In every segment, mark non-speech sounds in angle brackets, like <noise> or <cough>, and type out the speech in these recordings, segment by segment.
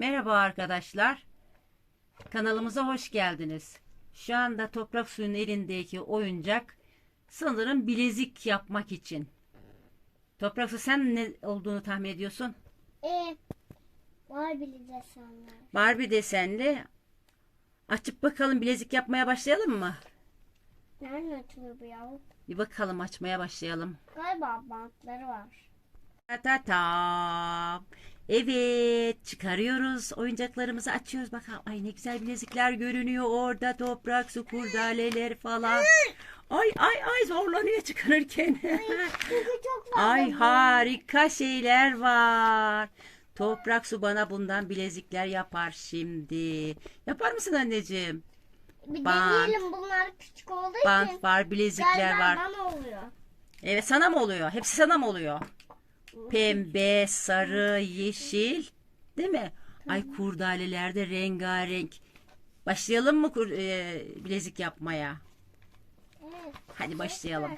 Merhaba arkadaşlar. Kanalımıza hoş geldiniz. Şu anda toprak suyun elindeki oyuncak sanırım bilezik yapmak için. Toprak su sen ne olduğunu tahmin ediyorsun? E, var bile desenler. Barbie desenli. Açıp bakalım bilezik yapmaya başlayalım mı? Nereden açılıyor bu ya? Bir bakalım açmaya başlayalım. Galiba bantları var. Ta ta ta. Evet çıkarıyoruz oyuncaklarımızı açıyoruz bakalım. Ay ne güzel bilezikler görünüyor orada toprak su kurdaleler falan. Ay ay ay zorlanıyor çıkarırken. Ay <laughs> harika şeyler var. Toprak su bana bundan bilezikler yapar şimdi. Yapar mısın anneciğim? Bir bant. deneyelim bunlar küçük olduğu için. Bant var, bilezikler var. bana oluyor. Evet sana mı oluyor? Hepsi sana mı oluyor? Pembe, sarı, yeşil. Değil mi? Ay kurdalelerde rengarenk. Başlayalım mı kur- e, bilezik yapmaya? Evet. Hadi başlayalım.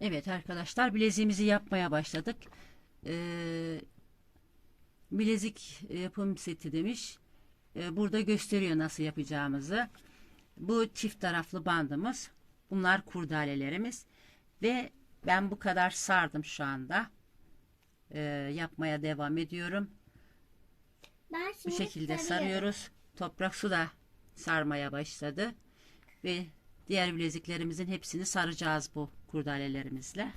Evet arkadaşlar bileziğimizi yapmaya başladık. Ee, bilezik yapım seti demiş. Ee, burada gösteriyor nasıl yapacağımızı. Bu çift taraflı bandımız. Bunlar kurdalelerimiz. Ve ben bu kadar sardım şu anda. Ee, yapmaya devam ediyorum. Ben Bu şimdi şekilde sarıyorum. sarıyoruz. Toprak su da sarmaya başladı. Ve diğer bileziklerimizin hepsini saracağız bu kurdalelerimizle.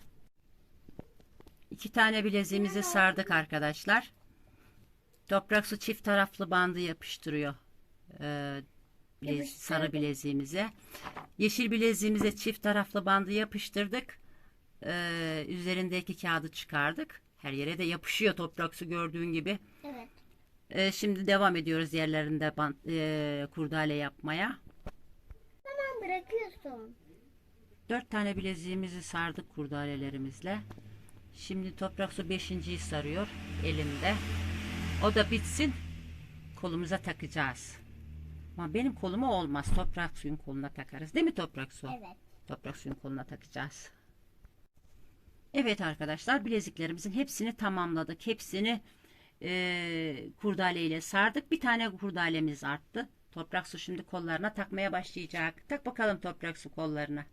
İki tane bileziğimizi sardık arkadaşlar. Toprak su çift taraflı bandı yapıştırıyor. Ee, bile- Yapıştırdı. sarı bileziğimize. Yeşil bileziğimize çift taraflı bandı yapıştırdık. Ee, üzerindeki kağıdı çıkardık. Her yere de yapışıyor toprak su gördüğün gibi. Evet. Ee, şimdi devam ediyoruz yerlerinde bant, e, kurdale yapmaya. Hemen bırakıyorsun. Dört tane bileziğimizi sardık kurdalelerimizle. Şimdi toprak su beşinciyi sarıyor elimde. O da bitsin. Kolumuza takacağız. Ama benim koluma olmaz. Toprak suyun koluna takarız. Değil mi toprak su? Evet. Toprak suyun koluna takacağız. Evet arkadaşlar bileziklerimizin hepsini tamamladık. Hepsini e, kurdale ile sardık. Bir tane kurdalemiz arttı. Toprak su şimdi kollarına takmaya başlayacak. Tak bakalım toprak su kollarına.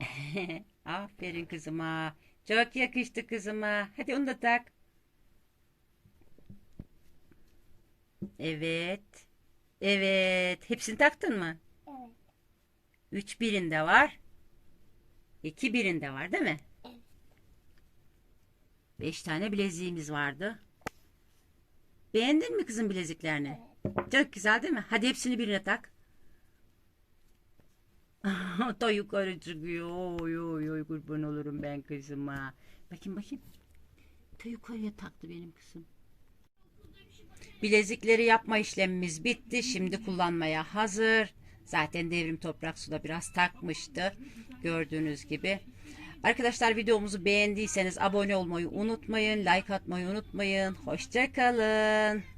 <laughs> Aferin kızıma. Çok yakıştı kızıma. Hadi onu da tak. Evet. Evet. Hepsini taktın mı? Evet. Üç birinde var. İki birinde var değil mi? Evet. Beş tane bileziğimiz vardı. Beğendin mi kızım bileziklerini? Çok güzel değil mi? Hadi hepsini birine tak. <laughs> Ta yukarı çıkıyor. Oy oy oy kurban olurum ben kızıma. Bakayım bakayım. Ta yukarıya taktı benim kızım. Bilezikleri yapma işlemimiz bitti. Şimdi kullanmaya hazır. Zaten devrim toprak suda biraz takmıştı. Gördüğünüz gibi. Arkadaşlar videomuzu beğendiyseniz abone olmayı unutmayın. Like atmayı unutmayın. Hoşçakalın.